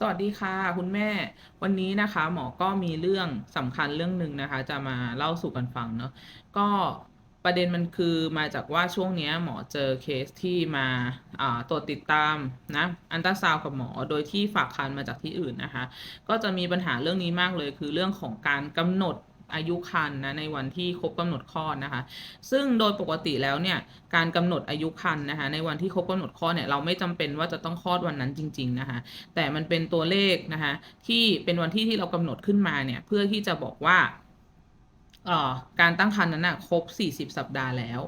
สวัสดีค่ะ คุณแม่วันนี้นะคะ หมอก็มีเรื่องสำคัญเรื่องหนึ่งนะคะ จะมาเล่าสู่กันฟังเนาะก็ประเด็นมันคือมาจากว่าช่วงเนี้ยหมอเจอเคสที่มาอ่าตรวจติดตามนะอันตราซาวกับหมอโดยที่ฝากคันมาจากที่อื่นนะคะ ก็จะมีปัญหาเรื่องนี้มากเลยคือเรื่องของการกำหนด อายุครรภ์นะในวันที่ครบกำหนดคลอดนะคะ ซึ่งโดยปกติแล้วเนี่ยการกำหนดอายุครรภ์นะคะ ในวันที่ครบกำหนดคลอดเนี่ยเราไม่จำเป็นว่าจะต้องคลอดวันนั้นจริง ๆนะคะ แต่มันเป็นตัวเลขนะคะที่เป็นวันที่ที่เรากำหนดขึ้นมาเนี่ยเพื่อที่จะบอกว่า การตั้งครรภ์นั้นนะครบ 40 สัปดาห์แล้ว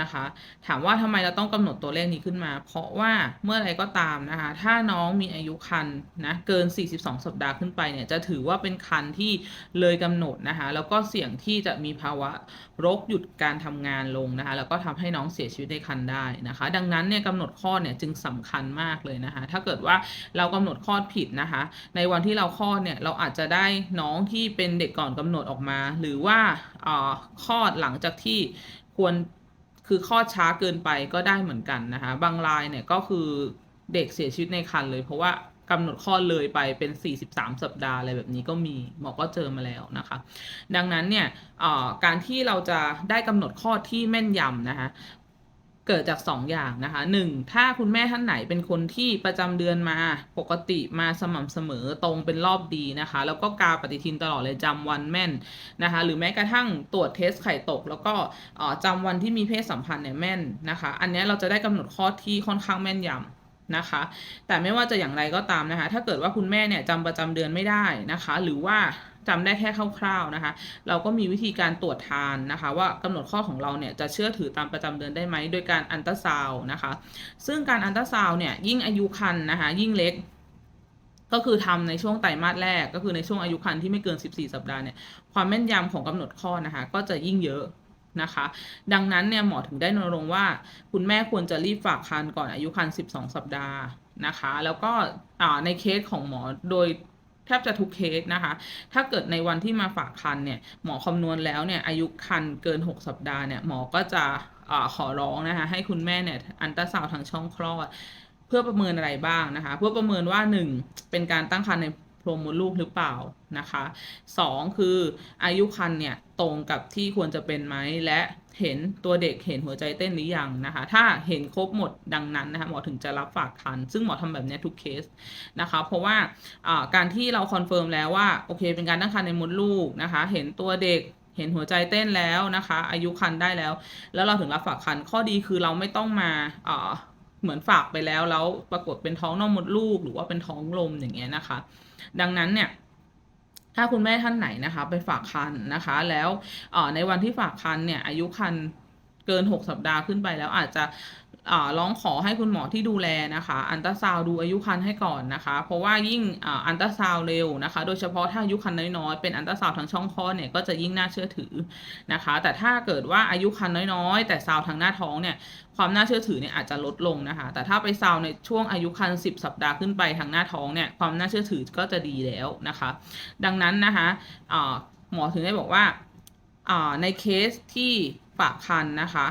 นะคะ ถามว่าทำไมเราต้องกำหนดตัวเลขนี้ขึ้นมา เพราะว่าเมื่อไรก็ตามนะคะ ถ้าน้องมีอายุครรภ์นะเกิน 42 สัปดาห์ขึ้นไปเนี่ยจะถือว่าเป็นครรภ์ที่เลยกำหนดนะคะ แล้วก็เสี่ยงที่จะมีภาวะรกหยุดการทำงานลงนะคะ แล้วก็ทำให้น้องเสียชีวิตในครรภ์ได้นะคะ ดังนั้นเนี่ยกำหนดคลอดเนี่ยจึงสำคัญมากเลยนะคะ ถ้าเกิดว่าเรากำหนดคลอดผิดนะคะ ในวันที่เราคลอดเนี่ยเราอาจจะได้น้องที่เป็นเด็กก่อนกำหนดออกมา หรือว่าคลอดหลังจากที่ควรคือคลอดช้าเกินไปก็ได้เหมือนกันนะคะบางรายเนี่ยก็คือเด็กเสียชีวิตในครรภ์เลย เพราะว่ากำหนดคลอดเลยไปเป็น 43 สัปดาห์อะไรแบบนี้ก็มีหมอก็เจอมาแล้วนะคะ ดังนั้นเนี่ยการที่เราจะได้กำหนดคลอดที่แม่นยำนะคะ เกิดจาก 2 อย่างนะคะหนึ่งถ้าคุณแม่ท่านไหนเป็นคนที่ประจำเดือนมาปกติมาสม่ำเสมอตรงเป็นรอบดีนะคะ แล้วก็กาปฏิทินตลอดเลยจำวันแม่นนะคะ หรือแม้กระทั่งตรวจเทสไข่ตก แล้วก็จำวันที่มีเพศสัมพันธ์เนี่ยแม่นนะคะ อันนี้เราจะได้กำหนดคลอที่ค่อนข้างแม่นยำนะคะ แต่ไม่ว่าจะอย่างไรก็ตามนะคะ ถ้าเกิดว่าคุณแม่เนี่ยจำประจำเดือนไม่ได้นะคะ หรือว่า จำได้แค่คร่าวๆนะคะ เราก็มีวิธีการตรวจทานนะคะ ว่ากำหนดข้อของเราเนี่ยจะเชื่อถือตามประจำเดือนได้ไหมโดยการอันตราซาวนะคะ ซึ่งการอันตราซาวเนี่ยยิ่งอายุครรภ์นะคะ ยิ่งเล็กก็คือทำในช่วงไตรมาสแรกก็คือในช่วงอายุครรภ์ที่ไม่เกิน 14 สัปดาห์เนี่ยความแม่นยำของกำหนดข้อนะคะ ก็จะยิ่งเยอะนะคะ ดังนั้นเนี่ยหมอถึงได้นรงว่า คุณแม่ควรจะรีบฝากครรภ์ก่อนอายุครรภ์12 สัปดาห์นะคะ แล้วก็ในเคสของหมอโดย แทบจะทุกเคสนะคะ ถ้าเกิดในวันที่มาฝากคันเนี่ย หมอคำนวณแล้วเนี่ยอายุคันเกิน 6 สัปดาห์เนี่ย หมอก็จะอขอร้องนะคะ ให้คุณแม่เนี่ยอันตราซาวทางช่องคลอด เพื่อประเมินอะไรบ้างนะคะ เพื่อประเมินว่า 1 เป็นการตั้งครรภ์ใน รงมดลูกหรือเปล่านะคะ2คืออายุครรภ์เนี่ยตรงกับที่ควรจะเป็นไหมและเห็นตัวเด็กเห็นหัวใจเต้นหรือยังนะคะ ถ้าเห็นครบหมดดังนั้นนะคะหมอถึงจะรับฝากคัน ซึ่งหมอทำแบบนี้ทุกเคสนะคะ เพราะว่าการที่เราคอนเฟิร์มแล้วว่าโอเค เป็นการตั้งครรภ์ในมดลูกนะคะ เห็นตัวเด็กเห็นหัวใจเต้นแล้วนะคะ อายุคันได้แล้ว แล้วเราถึงรับฝากคันข้อดีคือเราไม่ต้องมา เหมือนฝากไปแล้วแล้วปรากฏเป็นท้องนอกมดลูก หรือว่าเป็นท้องลมอย่างเงี้ยนะคะ ดังนั้นเนี่ยถ้าคุณแม่ท่านไหนนะคะ ไปฝากคันนะคะ แล้วในวันที่ฝากคันเนี่ยอายุคันเกิน 6 สัปดาห์ขึ้นไปแล้วอาจจะ ร้องขอให้คุณหมอที่ดูแลนะคะ อันตราซาวดูอายุคันให้ก่อนนะคะ เพราะว่ายิ่งอันตราซาวเร็วนะคะ โดยเฉพาะถ้าอายุคันน้อยๆเป็นอันตราซาวทางช่องคลอดเนี่ยก็จะยิ่งน่าเชื่อถือนะคะ แต่ถ้าเกิดว่าอายุคันน้อยๆ แต่ซาวทางหน้าท้องเนี่ยความน่าเชื่อถือเนี่ยอาจจะลดลงนะคะ แต่ถ้าไปซาวในช่วงอายุคัน10 สัปดาห์ขึ้นไปทางหน้าท้องเนี่ยความน่าเชื่อถือก็จะดีแล้วนะคะ ดังนั้นนะคะหมอถึงได้บอกว่าในเคสที่ฝากคันนะคะ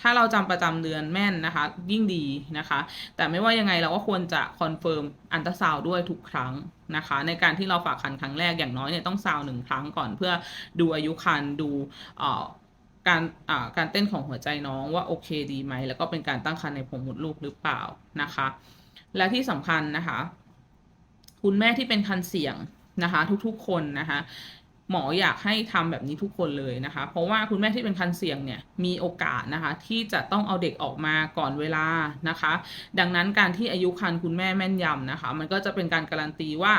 ถ้าเราจำประจำเดือนแม่นนะคะ ยิ่งดีนะคะ แต่ไม่ว่ายังไงเราก็ควรจะคอนเฟิร์มอันตราซาวด้วยทุกครั้งนะคะ ในการที่เราฝากคันครั้งแรกอย่างน้อยเนี่ยต้องซาวหนึ่งครั้งก่อนเพื่อดูอายุคันดูการการเต้นของหัวใจน้องว่าโอเคดีไหม แล้วก็เป็นการตั้งครรภ์ในผมมดลูกหรือเปล่านะคะ และที่สำคัญนะคะ คุณแม่ที่เป็นคันเสี่ยงนะคะ ทุกๆคนนะคะ หมออยากให้ทำแบบนี้ทุกคนเลยนะคะ เพราะว่าคุณแม่ที่เป็นคันเสี่ยงเนี่ยมีโอกาสนะคะ ที่จะต้องเอาเด็กออกมาก่อนเวลานะคะ ดังนั้นการที่อายุคันคุณแม่แม่นยำนะคะ มันก็จะเป็นการการันตีว่า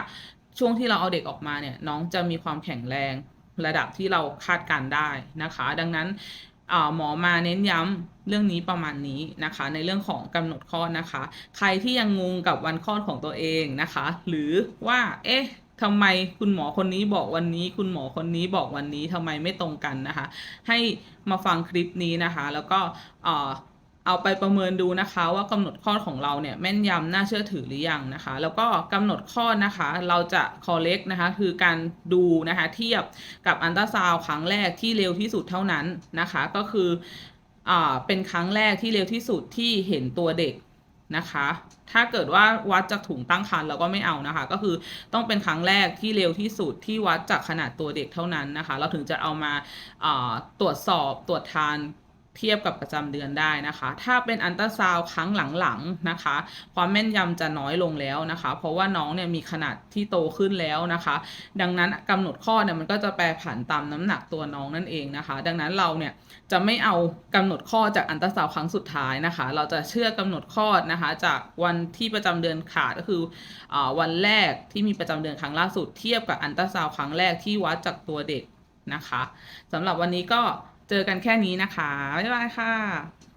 ช่วงที่เราเอาเด็กออกมาเนี่ยน้องจะมีความแข็งแรงระดับที่เราคาดการได้นะคะ ดังนั้นหมอมาเน้นย้ำเรื่องนี้ประมาณนี้นะคะ ในเรื่องของกำหนดคลอดนะคะ ใครที่ยังงงกับวันคลอดของตัวเองนะคะ หรือว่าเอ๊ะ ทำไมคุณหมอคนนี้บอกวันนี้ คุณหมอคนนี้บอกวันนี้ทำไมไม่ตรงกันนะคะ ให้มาฟังคลิปนี้นะคะ แล้วก็เอาไปประเมินดูนะคะว่ากำหนดข้อของเราเนี่ยแม่นยำน่าเชื่อถือหรือยังนะคะ แล้วก็กำหนดข้อนะคะ เราจะคอเล็กนะคะ คือการดูนะคะเทียบกับอันตราซาวครั้งแรกที่เร็วที่สุดเท่านั้นนะคะ ก็คืออเป็นครั้งแรกที่เร็วที่สุดที่เห็นตัวเด็ก นะคะ ถ้าเกิดว่าวัดจากถุงตั้งครรภ์เราก็ไม่เอานะคะ ก็คือต้องเป็นครั้งแรกที่เร็วที่สุดที่วัดจากขนาดตัวเด็กเท่านั้นนะคะ เราถึงจะเอามาอ่าตรวจสอบตรวจทาน เทียบกับประจำเดือนได้นะคะ ถ้าเป็นอันตราซาวครั้งหลังๆนะคะ ความแม่นยำจะน้อยลงแล้วนะคะ เพราะว่าน้องเนี่ยมีขนาดที่โตขึ้นแล้วนะคะ ดังนั้นกำหนดข้อเนี่ยมันก็จะแปรผันตามน้ำหนักตัวน้องนั่นเองนะคะ ดังนั้นเราเนี่ยจะไม่เอากำหนดข้อจากอันตราซาวครั้งสุดท้ายนะคะ เราจะเชื่อกำหนดข้อนะคะ จากวันที่ประจำเดือนขาดก็คืออวันแรกที่มีประจำเดือนครั้งล่าสุดเทียบกับอันตราซาวครั้งแรกที่วัดจากตัวเด็กนะคะสำหรับวันนี้ก็ เจอกันแค่นี้นะคะ บ๊ายบายค่ะ